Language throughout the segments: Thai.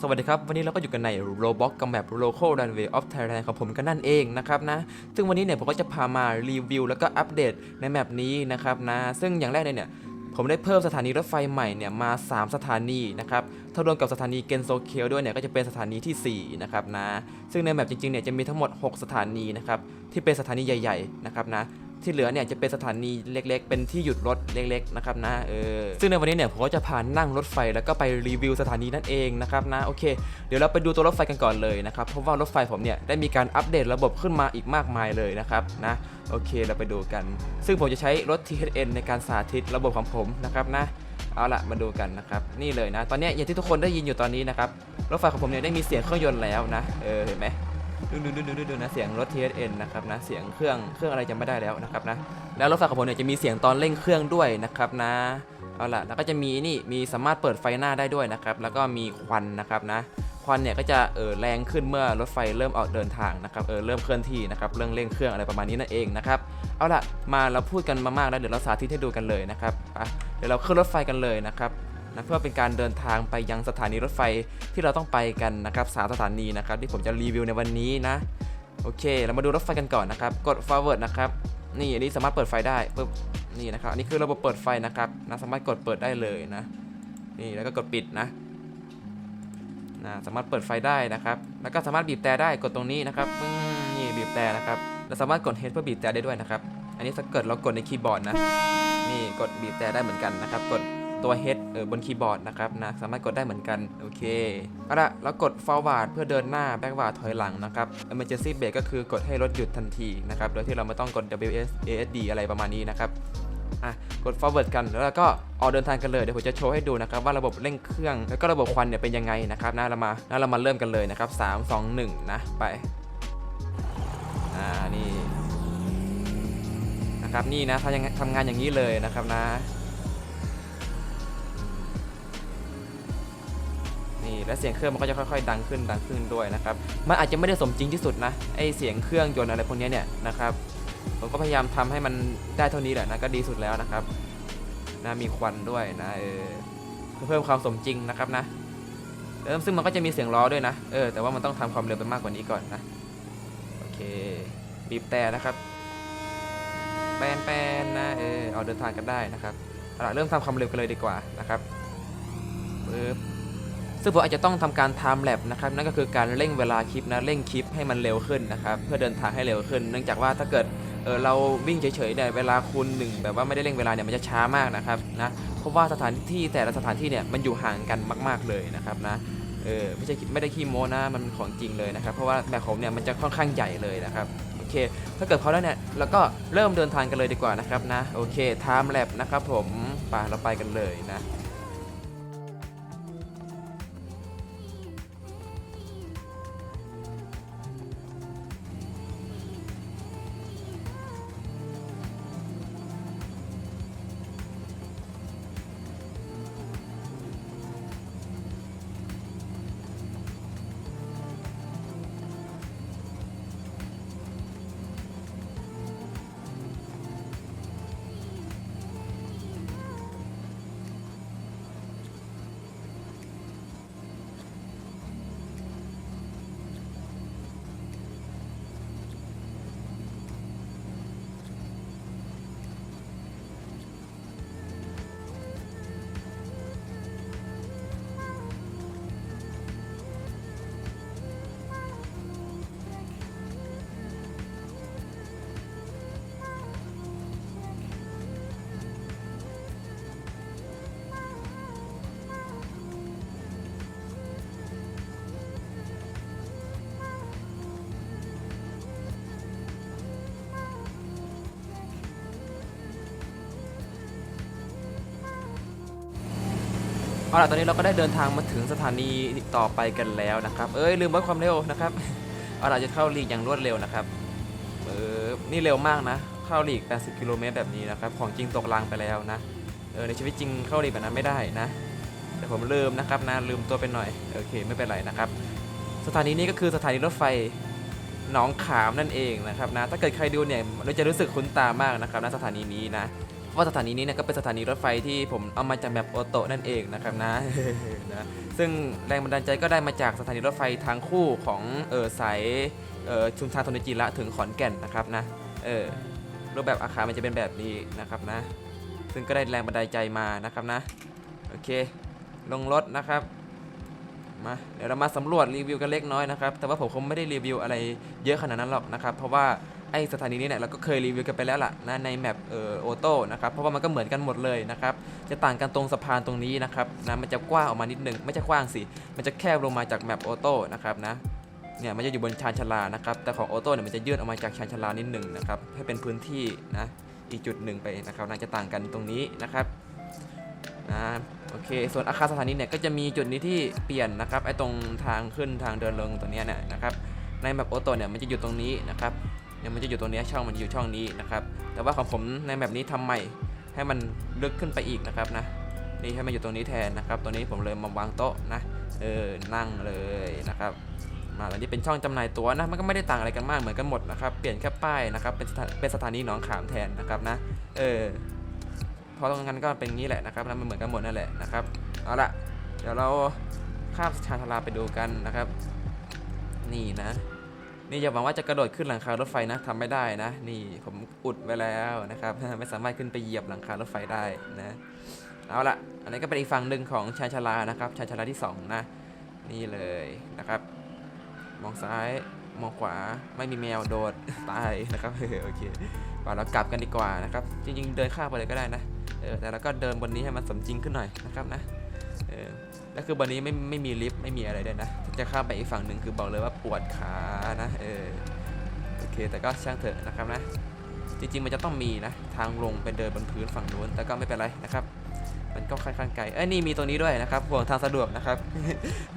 สวัสดีครับ วันนี้เราก็อยู่กันใน Roblox กับแบบ Local Runway of Thailand ของผมกันนั่นเองนะครับนะ ซึ่งวันนี้เนี่ยผมก็จะพามารีวิวแล้วก็อัปเดตในแมปนี้นะครับนะ ซึ่งอย่างแรกเลยเนี่ยผมได้เพิ่มสถานีรถไฟใหม่เนี่ยมา 3 สถานีนะครับ ถ้ารวมกับสถานีเกนโซเคียวด้วยเนี่ยก็จะเป็นสถานีทีสี่4 นะครับนะ ซึ่งในแมปจริงๆเนี่ยจะมีทั้งหมด 6 สถานีนะครับที่เป็นสถานีใหญ่ๆนะครับนะ ที่เหลือเนี่ยจะเป็นสถานีเล็กๆ เป็นที่หยุดรถเล็กๆนะครับนะเออซึ่งในวันนี้เนี่ยผมก็จะพานั่งรถไฟแล้วก็ไปรีวิวสถานีนั่นเองนะครับนะโอเค เดี๋ยวเราไปดูตัวรถไฟกันก่อนเลยนะครับเพราะว่ารถไฟผมเนี่ยได้มีการอัปเดตระบบขึ้นมาอีกมากมายเลยนะครับนะโอเคเราไปดูกัน ซึ่งผมจะใช้รถ THN ในการสาธิตระบบของผมนะครับนะเอาละมาดูกันนะครับนี่เลยนะ ตอนนี้อย่างที่ทุกคนได้ยินอยู่ตอนนี้นะครับรถไฟของผมเนี่ยได้มีเสียงเครื่องยนต์แล้วนะเออเห็นไหม ดูดูดูดูดูนะเสียงรถ TSN นะครับนะเสียงเครื่องเครื่องอะไรจำไม่ได้แล้วนะครับนะแล้วรถไฟของผมเนี่ยจะมีเสียงตอนเร่งเครื่องด้วยนะครับนะเอาล่ะแล้วก็จะมีนี่มีสามารถเปิดไฟหน้าได้ด้วยนะครับแล้วก็มีควันนะครับนะควันเนี่ยก็จะเออแรงขึ้นเมื่อรถไฟเริ่มออกเดินทางนะครับเออเริ่มเคลื่อนที่นะครับเรื่องเร่งเครื่องอะไรประมาณนี้นั่นเองนะครับเอาล่ะมาเราพูดกันมามากแล้วเดี๋ยวเราสาธิตให้ดูกันเลยนะครับอะเดี๋ยวเราขึ้นรถไฟกันเลยนะครับ นะเพื่อเป็นการเดินทางไปยังสถานีรถไฟที่เราต้องไปกันนะครับสามสถานีนะครับที่ผมจะรีวิวในวันนี้นะโอเค เรามาดูรถไฟกันก่อนนะครับ กด forward นะครับ นี่อันนี้สามารถเปิดไฟได้ปึ๊บนี่นะครับอันนี้คือระบบเปิดไฟนะครับนะสามารถกดเปิดได้เลยนะ นี่แล้วก็กดปิดนะนะสามารถเปิดไฟได้นะครับ แล้วก็สามารถบีบแต่ได้กดตรงนี้นะครับนี่บีบแต่นะครับเราสามารถกด H เพื่อบีบแต่ได้ด้วยนะครับ อันนี้ถ้าเกิดเรากดในคีย์บอร์ดนะ นี่กดบีบแต่ได้เหมือนกันนะครับ กด ตัว H เออบนคีย์บอร์ดนะครับนะสามารถกดได้เหมือนกันโอเคเอาละแล้วกด forward เพื่อเดินหน้า backward ถอยหลังนะครับ emergency brake ก็คือกดให้รถหยุดทันทีนะครับโดยที่เราไม่ต้องกด WS ASD อะไรประมาณนี้นะครับอะกด forward กันแล้วก็ออกเดินทางกันเลยเดี๋ยวผมจะโชว์ให้ดูนะครับว่าระบบเร่งเครื่องแล้วก็ระบบควันเนี่ยเป็นยังไงนะครับนะเรามานะเรามาเริ่มกันเลยนะครับ 3 2 1 นะไปอ่านี่นะครับนี่นะทำยังไงทำงานอย่างนี้เลยนะครับนะ นี่และเสียงเครื่องมันก็จะค่อยๆ ดังขึ้นดังขึ้นด้วยนะครับมันอาจจะไม่ได้สมจริงที่สุดนะไอเสียงเครื่องยนต์อะไรพวกนี้เนี่ยนะครับผมก็พยายามทำให้มันได้เท่านี้แหละนะก็ดีสุดแล้วนะครับนะมีควันด้วยนะเออเพิ่มความสมจริงนะครับนะเออซึ่งมันก็จะมีเสียงล้อด้วยนะเออแต่ว่ามันต้องทำความเร็วไปมากกว่านี้ก่อนนะโอเคบีบแต่นะครับแปนแปนนะเออเอาเดินทางกันได้นะครับเอาล่ะเริ่มทำความเร็วกันเลยดีกว่านะครับปึ๊บ ซึ่งผมอาจจะต้องทำการ time lapse นะครับนั่นก็คือการเร่งเวลาคลิปนะเร่งคลิปให้มันเร็วขึ้นนะครับเพื่อเดินทางให้เร็วขึ้น เนื่องจากว่าถ้าเกิดเออเราวิ่งเฉยๆเนี่ยเวลาคูณหนึ่งแบบว่าไม่ได้เร่งเวลาเนี่ยมันจะช้ามากนะครับนะเพราะว่าสถานที่แต่ละสถานที่เนี่ยมันอยู่ห่างกันมาก ๆเลยนะครับนะเออไม่ใช่ไม่ได้ขี้โม้นะมันของจริงเลยนะครับเพราะว่าแบบผมเนี่ยมันจะค่อนข้างใหญ่เลยนะครับโอเค ถ้าเกิดเขาแล้วเนี่ยเราก็เริ่มเดินทางกันเลยดีกว่านะครับนะโอเค time lapse นะครับผมไปเราไปกันเลยนะ เอาล่ะตอนนี้เราก็ได้เดินทางมาถึงสถานีต่อไปกันแล้วนะครับเอ้ยลืมวัดความเร็วนะครับเอาล่ะจะเข้าลีกอย่างรวดเร็วนะครับเออนี่เร็วมากนะ เข้าลีก 80 กิโลเมตรแบบนี้นะครับของจริงตกรางไปแล้วนะเออในชีวิตจริงเข้าลีกแบบนั้นไม่ได้นะแต่ผมลืมนะครับนะลืมตัวไปหน่อยโอเคไม่เป็นไรนะครับ สถานีนี้ก็คือสถานีรถไฟหนองขามนั่นเองนะครับนะถ้าเกิดใครดูเนี่ยเราจะรู้สึกคุ้นตามากนะครับณสถานีนี้นะ ว่าสถานีนี้เนี่ยก็เป็นสถานีรถไฟที่ผมเอามาจากแบบโอโตะนั่นเองนะครับนะนะซึ่งแรงบันดาลใจก็ได้มาจากสถานีรถไฟทางคู่ของเออสายเออชุมชนโทนจิระถึงขอนแก่นนะครับนะเออรูปแบบอาคารมันจะเป็นแบบนี้นะครับนะ ซึ่งก็ได้แรงบันดาลใจมานะครับนะโอเค ลงรถนะครับมาเดี๋ยวเรามาสำรวจรีวิวกันเล็กน้อยนะครับแต่ว่าผมคงไม่ได้รีวิวอะไรเยอะขนาดนั้นหรอกนะครับ เพราะว่า ไอสถานีนี้เนี่ยเราก็เคยรีวิวกันไปแล้วล่ะนะในแมปเอ่อโอโต้นะครับเพราะว่ามันก็เหมือนกันหมดเลยนะครับจะต่างกันตรงสะพานตรงนี้นะครับนะมันจะกว้างออกมานิดนึงไม่ใช่กว้างสิมันจะแคบลงมาจากแมปออโต้นะครับนะเนี่ยมันจะอยู่บนชานชาลานะครับแต่ของออโต้เนี่ยมันจะยื่นออกมาจากชานชาลานิดหนึ่งนะครับให้เป็นพื้นที่นะอีกจุดหนึ่งไปนะครับน่าจะต่างกันตรงนี้นะครับนะโอเคส่วนอาคารสถานีเนี่ยก็จะมีจุดนี้ที่เปลี่ยนนะครับไอ้ตรงทางขึ้นทางเดินลงตรงเนี้ยเนี่ยนะครับในแมปออโต้เนี่ยมันจะอยู่ตรงนี้นะครับ เนี่ยมันจะอยู่ตรงนี้ช่องมันอยู่ช่องนี้นะครับ แต่ว่าของผมในแมปนี้ทำใหม่ให้มันลึกขึ้นไปอีกนะครับนะ นี่ให้มาอยู่ตรงนี้แทนนะครับ ตัวนี้ผมเลยมาวางโต๊ะนะ เออ นั่งเลยนะครับ มาแล้วนี่เป็นช่องจำหน่ายตั๋วนะ มันก็ไม่ได้ต่างอะไรกันมากเหมือนกันหมดนะครับ เปลี่ยนแค่ป้ายนะครับ เป็นเป็นสถานีหนองขามแทนนะครับนะ เออพราะตรงนั้นก็เป็นงี้แหละนะครับนะมันเหมือนกันหมดนั่นแหละนะครับ เอาละเดี๋ยวเราข้ามชานชาลาไปดูกันนะครับ นี่นะ นี่อย่าหวังว่าจะกระโดดขึ้นหลังคารถไฟนะทำไม่ได้นะ นี่ผมอุดไว้แล้วนะครับ ไม่สามารถขึ้นไปเหยียบหลังคารถไฟได้นะเอาละอันนี้ก็เป็นอีกฝั่งหนึ่งของชานชาลานะครับชานชาลาที่สองนะนี่เลยนะครับ มองซ้ายมองขวาไม่มีแมวโดดตายนะครับโอเคป่าเรากลับกันดีกว่านะครับ จริงๆ เดินข้ามไปเลยก็ได้นะเออแต่เราก็เดินบนนี้ให้มันสมจริงขึ้นหน่อยนะครับนะเออ แล้วคือบนนี้ไม่ไม่มีลิฟต์ไม่มีอะไรด้วยนะ จะข้ามไปอีกฝั่งหนึ่งคือบอกเลยว่าปวดขานะเออโอเคแต่ก็ช่างเถอะนะครับนะ จริงๆมันจะต้องมีนะ ทางลงไปเดินบนพื้นฝั่งนู้นแต่ก็ไม่เป็นไรนะครับ มันก็ค่อนข้างไกลเอ้ยนี่มีตัวนี้ด้วยนะครับห่วงทางสะดวกนะครับ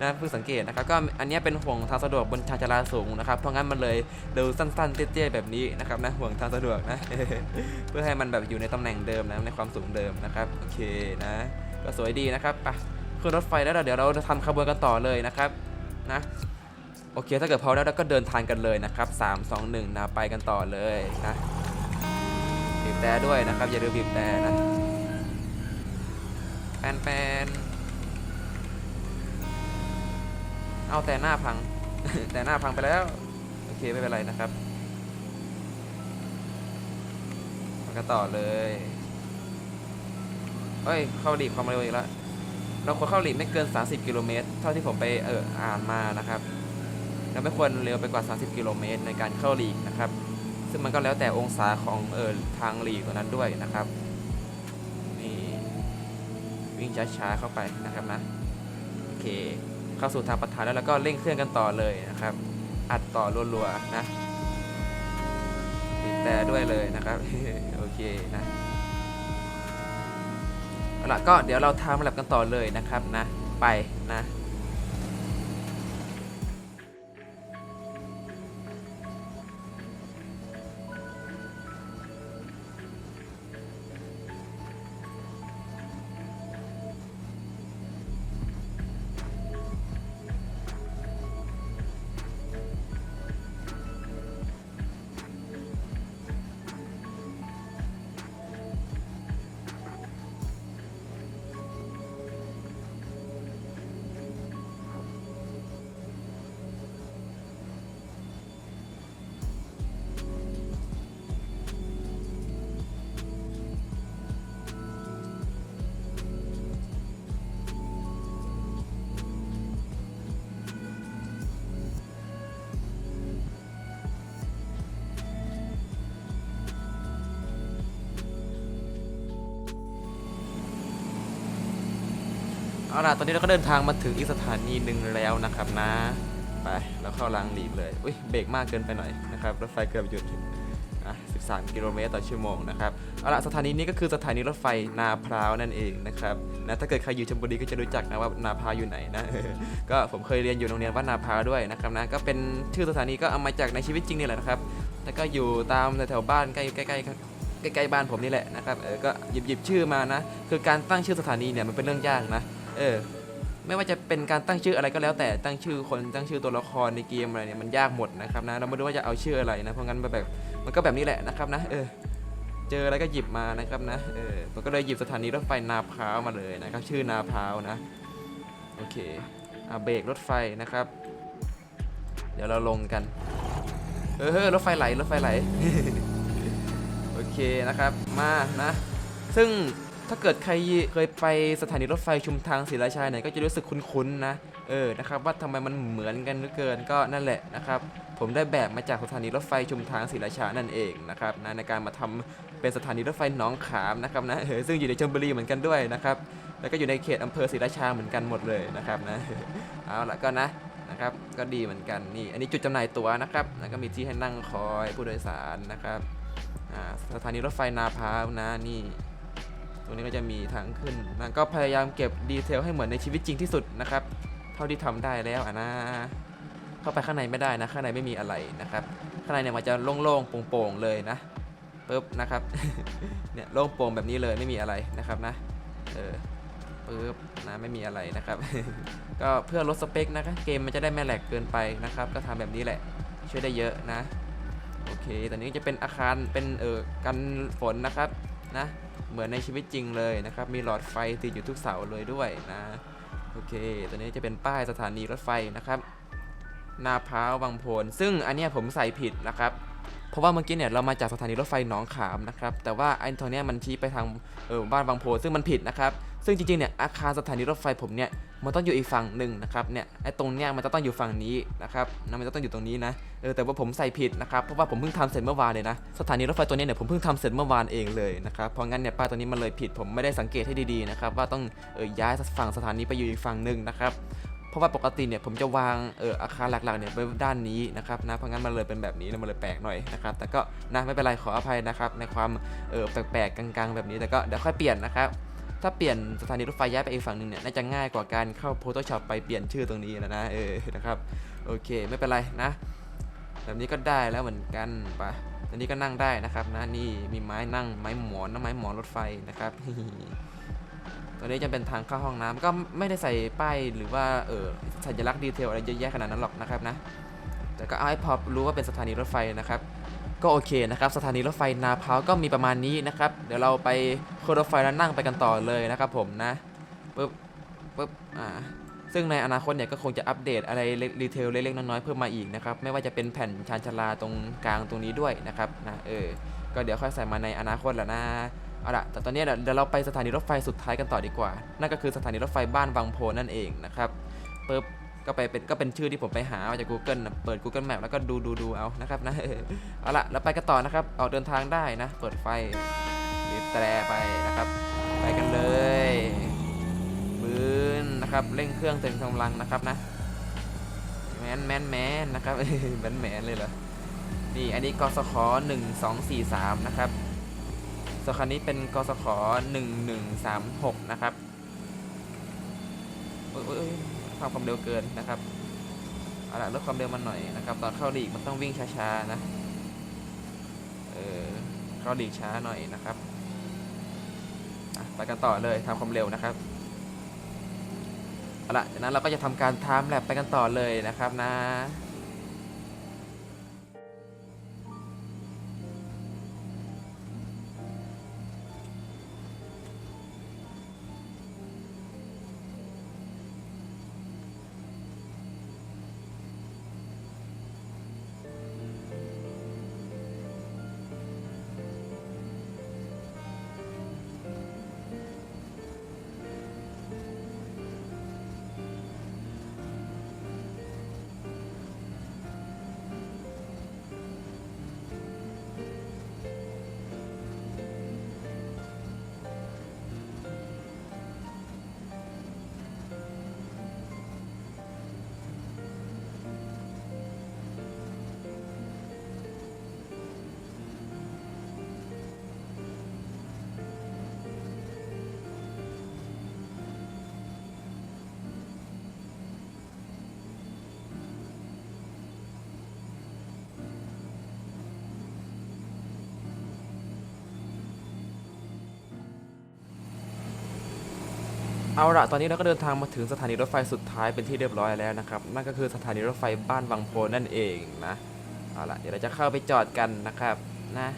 นะเพิ่งสังเกตนะครับก็อันนี้เป็นห่วงทางสะดวกบนชานชาลาสูงนะครับเพราะงั้นมันเลยดูสั้นๆเตี้ยๆแบบนี้นะครับนะห่วงทางสะดวกนะ เพื่อให้มันแบบอยู่ในตำแหน่งเดิมนะในความสูงเดิมนะครับโอเคนะ ก็สวยดีนะครับไป ขึ้นรถไฟแล้วเดี๋ยวเราจะทำขบวนกันต่อเลยนะครับนะโอเคถ้าเกิดพอแล้วเราก็เดินทางกันเลยนะครับ 3 2 1นะไปกันต่อเลยนะบีบแต่ด้วยนะครับ อย่าลืมบีบแต่นะแปนแปนเอาแต่หน้าพัง แต่หน้าพังไปแล้ว โอเคไม่เป็นไรนะครับมากันต่อเลยเฮ้ยเข้าหลีความเร็วอีกแล้ว เราควรเข้าหลีกไม่เกิน 30 กิโลเมตร เท่าที่ผมไปเอออ่านมานะครับเราไม่ควรเร็วไปกว่า 30 กิโลเมตรในการเข้าหลีกนะครับ ซึ่งมันก็แล้วแต่องศาของเออทางหลีกตัวนั้นด้วยนะครับ นี่วิ่งช้าๆเข้าไปนะครับนะ โอเค เข้าสู่ทางประธานแล้วเราก็เร่งเครื่องกันต่อเลยนะครับ อัดต่อรัวๆนะบีบแต่ด้วยเลยนะครับ โอเคนะ ละก็เดี๋ยวเราทำแลบกันต่อเลยนะครับนะ ไปนะ เอาล่ะตอนนี้เราก็เดินทางมาถึงอีกสถานีหนึ่งแล้วนะครับนะ ไปเราเข้ารางหลีกเลยอุ้ยเบรกมากเกินไปหน่อยนะครับรถไฟเกือบหยุดอะ13 กิโลเมตรต่อชั่วโมงนะครับเอาล่ะสถานีนี้ก็คือสถานีรถไฟนาพร้าวนั่นเองนะครับนะถ้าเกิดใครอยู่ชลบุรีก็จะรู้จักนะว่านาพร้าวอยู่ไหนนะก็ผมเคยเรียนอยู่โรงเรียนวัดนาพร้าวด้วยนะครับนะก็เป็นชื่อสถานีก็เอามาจากในชีวิตจริงนี่แหละนะครับแล้วก็อยู่ตามแถวบ้านใกล้ใกล้ใกล้ๆบ้านผมนี่แหละนะครับเออก็หยิบหยิบชื่อมานะ คือการตั้งชื่อสถานีเนี่ยมันเป็นเรื่องยากนะ เออ ไม่ว่าจะเป็นการตั้งชื่ออะไรก็แล้วแต่ตั้งชื่อคนตั้งชื่อตัวละครในเกมอะไรเนี่ยมันยากหมดนะครับนะเราไม่รู้ว่าจะเอาชื่ออะไรนะเพราะงั้นแบบมันก็แบบนี้แหละนะครับนะเออเจออะไรก็หยิบมานะครับนะเออผมก็เลยหยิบสถานีรถไฟนาพร้าวมาเลยนะครับ ชื่อนาพร้าวนะโอเคอะเบรกรถไฟนะครับ เดี๋ยวเราลงกันเออเฮ้ยรถไฟไหลรถไฟไหลโอเคนะครับมานะ ซึ่ง ถ้าเกิดใครเคยไปสถานีรถไฟชุมทางศรีราชาเนี่ยก็จะรู้สึกคุ้นๆนะ เออ นะครับว่าทำไมมันเหมือนกันเหลือเกินก็นั่นแหละนะครับ ผมได้แบบมาจากสถานีรถไฟชุมทางศรีราชานั่นเองนะครับนะในการมาทำเป็นสถานีรถไฟหนองขามนะครับนะ เออ ซึ่งอยู่ในชลบุรีเหมือนกันด้วยนะครับ แล้วก็อยู่ในเขตอำเภอศรีราชาเหมือนกันหมดเลยนะครับนะ เอาละก็นะนะครับ ก็ดีเหมือนกันนี่ อันนี้จุดจำหน่ายตั๋วนะครับ แล้วก็มีที่ให้นั่งคอยผู้โดยสารนะครับ สถานีรถไฟนาพาวนะนี่ รงนี้ก็จะมีทางขึ้นนะก็พยายามเก็บดีเทลให้เหมือนในชีวิตจริงที่สุดนะครับ เท่าที่ทำได้แล้วอะนะ เข้าไปข้างในไม่ได้นะ ข้างในไม่มีอะไรนะครับ ข้างในเนี่ยมันจะโล่งๆโปร่งๆเลยนะปึ๊บนะครับ เนี่ยโล่งโปร่งแบบนี้เลยไม่มีอะไรนะครับนะ เออปึ๊บนะไม่มีอะไรนะครับ ก็เพื่อลดสเปคนะครับเกมมันจะได้ไม่แหลกเกินไปนะครับ ก็ทำแบบนี้แหละ ช่วยได้เยอะนะ โอเคตอนนี้จะเป็นอาคารเป็นเออกันฝนนะครับนะ เหมือนในชีวิตจริงเลยนะครับ มีหลอดไฟติดอยู่ทุกเสาเลยด้วยนะ โอเค ตัวนี้จะเป็นป้ายสถานีรถไฟนะครับนาพร้าววังโพนซึ่งอันนี้ผมใส่ผิดนะครับเพราะว่าเมื่อกี้เนี่ยเรามาจากสถานีรถไฟหนองขามนะครับ แต่ว่าไอ้ตรงเนี้ยมันชี้ไปทางเออบ้านบางโพนซึ่งมันผิดนะครับ ซึ่งจริงๆเนี่ยอาคารสถานีรถไฟผมเนี่ยมันต้องอยู่อีกฝั่งหนึ่งนะครับเนี่ยไอ้ตรงเนี้ยมันจะต้องอยู่ฝั่งนี้นะครับนะมันจะต้องอยู่ตรงนี้นะเออแต่ว่าผมใส่ผิดนะครับเพราะว่าผมเพิ่งทำเสร็จเมื่อวานเลยนะสถานีรถไฟตัวนี้เนี่ยผมเพิ่งทำเสร็จเมื่อวานเองเลยนะครับเพราะงั้นเนี่ยป้ายตัวนี้มันเลยผิดผมไม่ได้สังเกตให้ดีๆนะครับว่าต้องเออย้ายฝั่งสถานีไปอยู่อีกฝั่งหนึ่งนะครับเพราะว่าปกติเนี่ยผมจะวางเอออาคารหลักๆเนี่ยไว้ด้านนี้นะครับนะเพราะงั้นมันเลยเป็นแบบนี้นะมันเลยแปลกหน่อยนะครับแต่ก็นะไม่เป็นไรขออภัยนะครับในความเออแปลกๆกลางๆ แบบนี้แต่ก็เดี๋ยวค่อยเปลี่ยนนะครับ ถ้าเปลี่ยนสถานีรถไฟย้ายไปอีกฝั่งหนึ่งเนี่ยน่าจะง่ายกว่าการเข้า Photoshop ไปเปลี่ยนชื่อตรงนี้นะนะเออนะครับโอเคไม่เป็นไรนะ แบบนี้ก็ได้แล้วเหมือนกันปะอันนี้ก็นั่งได้นะครับนะนี่มีไม้นั่งไม้หมอนนะไม้หมอนรถไฟนะครับตัวนี้จะเป็นทางเข้าห้องน้ำก็ไม่ได้ใส่ป้ายหรือว่าเออสัญลักษณ์ดีเทลอะไรเยอะแยะขนาดนั้นหรอกนะครับนะแต่ก็เอาให้พอรู้ว่าเป็นสถานีรถไฟนะครับ ก็โอเคนะครับ สถานีรถไฟนาพาวก็มีประมาณนี้นะครับ เดี๋ยวเราไป ขึ้นรถไฟแล้วนั่งไปกันต่อเลยนะครับผมนะปึ๊บปึ๊บอ่าซึ่งในอนาคตเนี่ยก็คงจะอัปเดตอะไรรีเทลเล็กๆน้อยๆเพิ่มมาอีกนะครับไม่ว่าจะเป็นแผ่นชานชาลาตรงกลางตรงนี้ด้วยนะครับนะเออก็เดี๋ยวค่อยใส่มาในอนาคตแหละนะเอาละแต่ตอนนี้เดี๋ยวเราไปสถานีรถไฟสุดท้ายกันต่อดีกว่า นั่นก็คือสถานีรถไฟบ้านบางโพนั่นเองนะครับปึ๊บก็ไปเป็นก็เป็นชื่อที่ผมไปหามาจาก Google นะเปิด Google Map แล้วก็ดูดูดูเอานะครับนะเอาละแล้วไปกันต่อนะครับออกเดินทางได้นะ เปิดไฟ แตรไปนะครับ ไปกันเลยบืนนะครับเร่งเครื่องเต็มกำลังนะครับนะแมนแมนแมนนะครับแมนแมนเลยเหรอนี่อันนี้กสขหนึ่งสองสี่สามนะครับส่วนคันนี้เป็นกสขหนึ่งหนึ่งสามหกนะครับเอ้ยทำความเร็วเกินนะครับเอาละลดความเร็วมันหน่อยนะครับ ตอนเข้าหลีกมันต้องวิ่งช้าๆนะ เออเข้าหลีกช้าหน่อยนะครับ ไปกันต่อเลยทำความเร็วนะครับเอาละจากนั้นเราก็จะทำการไทม์แลปไปกันต่อเลยนะครับนะ เอาละตอนนี้เราก็เดินทางมาถึงสถานีรถไฟสุดท้ายเป็นที่เรียบร้อยแล้วนะครับ นั่นก็คือสถานีรถไฟบ้านวังโพนั่นเองนะ เอาละเดี๋ยวเราจะเข้าไปจอดกันนะครับนะ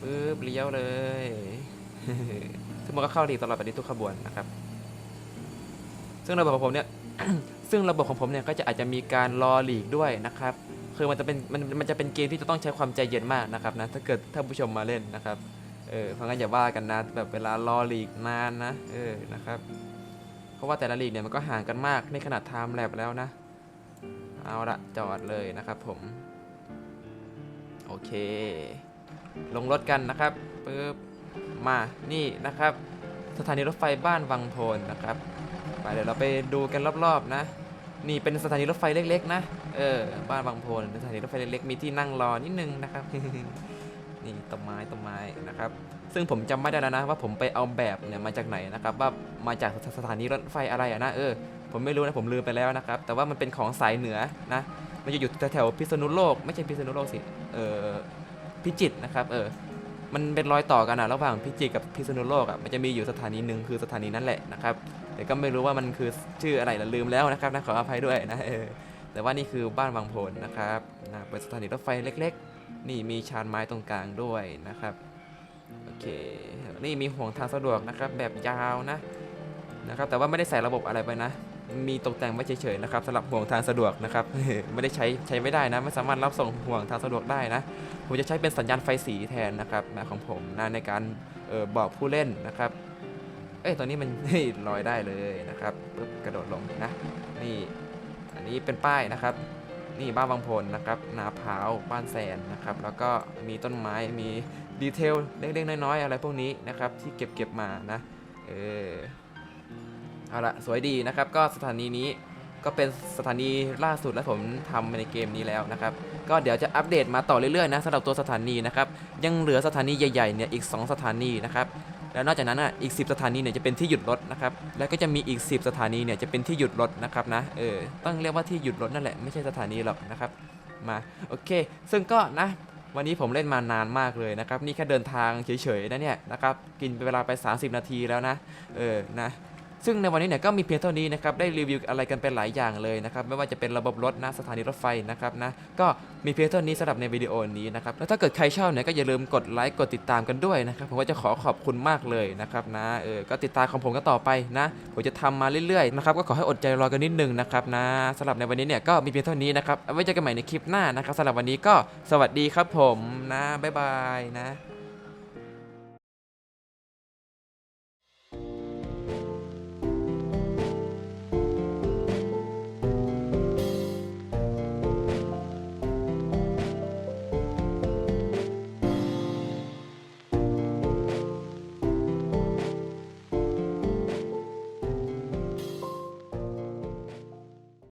ปึ๊บเลี้ยวเลยซึ่งมันก็เข้าดีตลอดไปทุกขบวนนะครับ ซึ่งระบบของผมเนี่ย ซึ่งระบบของผมเนี่ยก็จะอาจจะมีการรอหลีกด้วยนะครับ คือมันจะเป็นมันมันจะเป็นเกมที่จะต้องใช้ความใจเย็นมากนะครับนะ ถ้าเกิดท่านผู้ชมมาเล่นนะครับ เออเพราะงั้นอย่าว่ากันนะแบบเวลารอหลีกนานนะ เออนะครับ เพราะว่าแต่ละหลีกเนี่ยมันก็ห่างกันมากในขนาดไทม์แลบแล้วนะ เอาละจอดเลยนะครับผม โอเค ลงรถกันนะครับปึ๊บมานี่นะครับ สถานีรถไฟบ้านวังโพนนะครับไปเดี๋ยวเราไปดูกันรอบๆนะ นี่เป็นสถานีรถไฟเล็ก ๆ นะ เออ บ้านบางโพนเป็นสถานีรถไฟเล็กๆ มีที่นั่งรอนิดนึงนะครับ นี่ต้นไม้ต้นไม้นะครับ ซึ่งผมจำไม่ได้แล้วนะว่าผมไปเอาแบบเนี่ยมาจากไหนนะครับ ว่ามาจากสถานีรถไฟอะไรอะนะเออผมไม่รู้นะผมลืมไปแล้วนะครับ แต่ว่ามันเป็นของสายเหนือนะมันจะอยู่แถวพิษณุโลกไม่ใช่พิษณุโลกสิเออพิจิตรนะครับเออมันเป็นรอยต่อกันอะระหว่างพิจิตรกับพิษณุโลกอะมันจะมีอยู่สถานีหนึ่งคือสถานีนั้นแหละนะครับแต่ก็ไม่รู้ว่ามันคือชื่ออะไรลืมแล้วนะครับนะขออภัยด้วยนะเออแต่ว่านี่คือบ้านบางโพนนะครับนะเป็นสถานีรถไฟเล็ก นี่มีชานไม้ตรงกลางด้วยนะครับโอเคนี่มีห่วงทางสะดวกนะครับแบบยาวนะนะครับแต่ว่าไม่ได้ใส่ระบบอะไรไปนะ มีตกแต่งไว้เฉยๆนะครับสำหรับห่วงทางสะดวกนะครับไม่ได้ใช้ใช้ไม่ได้นะไม่สามารถรับส่งห่วงทางสะดวกได้นะผมจะใช้เป็นสัญญาณไฟสีแทนนะครับนะของผมนะในการออบอกผู้เล่นนะครับเอ้ยตอนนี้มันลอยได้เลยนะครับกระโดดลงนะนี่อันนี้เป็นป้ายนะครับ นี่บ้านบางพลนะครับนาพร้าวบ้านแสนนะครับแล้วก็มีต้นไม้มีดีเทลเล็กๆน้อยๆอะไรพวกนี้นะครับที่เก็บเก็บมานะเออเอาละสวยดีนะครับก็สถานีนี้ก็เป็นสถานีล่าสุดและผมทำในเกมนี้แล้วนะครับ ก็เดี๋ยวจะอัปเดตมาต่อเรื่อยๆนะสำหรับตัวสถานีนะครับ ยังเหลือสถานีใหญ่ๆเนี่ยอีก 2 สถานีนะครับ แล้วนอกจากนั้นอะอีก 10 สถานีเนี่ยจะเป็นที่หยุดรถนะครับแล้วก็จะมีอีก 10 สถานีเนี่ยจะเป็นที่หยุดรถนะครับนะเออต้องเรียกว่าที่หยุดรถนั่นแหละไม่ใช่สถานีหรอกนะครับมาโอเค ซึ่งก็นะวันนี้ผมเล่นมานานมากเลยนะครับ นี่แค่เดินทางเฉยๆนะเนี่ยนะครับ กินเวลาไป 30 นาทีแล้วนะ เออ นะ ซึ่งในวันนี้เนี่ยก็มีเพียงเท่านี้นะครับได้รีวิวอะไรกันเป็นหลายอย่างเลยนะครับไม่ว่าจะเป็นระบบรถนะสถานีรถไฟนะครับนะก็มีเพียงเท่านี้สำหรับในวิดีโอนี้นะครับแล้วถ้าเกิดใครชอบเนี่ยก็อย่าลืมกดไลค์กดติดตามกันด้วยนะครับผมก็จะขอขอบคุณมากเลยนะครับนะเออก็ติดตามของผมกันต่อไปนะผมจะทำมาเรื่อยๆนะครับก็ขอให้อดใจรอกันนิดนึงนะครับนะสำหรับในวันนี้เนี่ยก็มีเพียงเท่านี้นะครับไว้เจอกันใหม่ในคลิปหน้านะครับสำหรับวันนี้ก็สวัสดีครับผมนะบ๊ายบายนะ